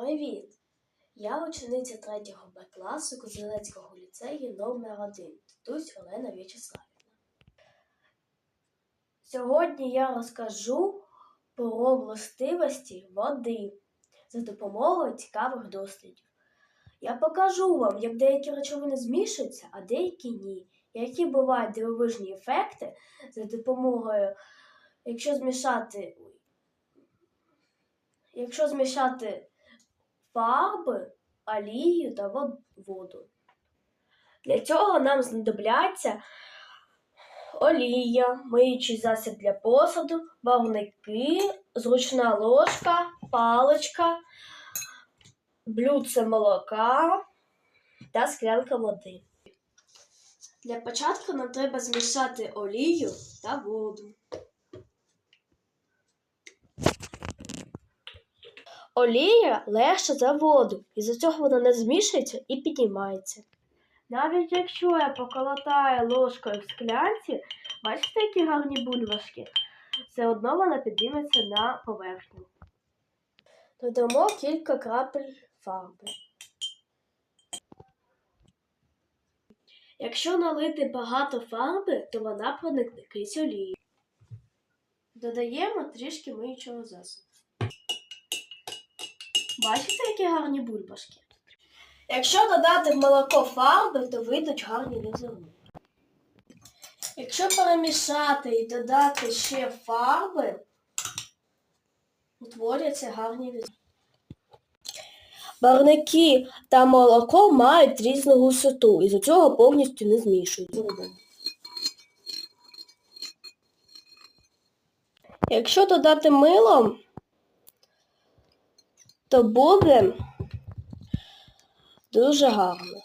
Привіт! Я учениця 3 Б класу Козелецького ліцею номер 1 Титусь Олена В'ячеславівна. Сьогодні я розкажу про властивості води за допомогою цікавих дослідів. Я покажу вам, як деякі речовини змішуються, а деякі ні. Які бувають дивовижні ефекти за допомогою, якщо змішати, якщо змішати фарби, олію та воду. Для цього нам знадобляться олія, миючий засіб для посуду, барвники, зручна ложка, паличка, блюдце молока та склянка води. Для початку нам треба змішати олію та воду. Олія легша за воду, і за цього вона не змішується і піднімається. Навіть якщо я поколотаю ложкою в склянці, бачите, які гарні бульбашки, все одно вона підніметься на поверхню. Додамо кілька крапель фарби. Якщо налити багато фарби, то вона проникне крізь олію. Додаємо трішки миючого засобу. Бачите, які гарні бульбашки? Якщо додати в молоко фарби, то вийдуть гарні візерунки. Якщо перемішати і додати ще фарби, утворяться гарні візерунки. Барники та молоко мають різну густоту і з цього повністю не змішуються. Якщо додати мило, то буде дуже гарно.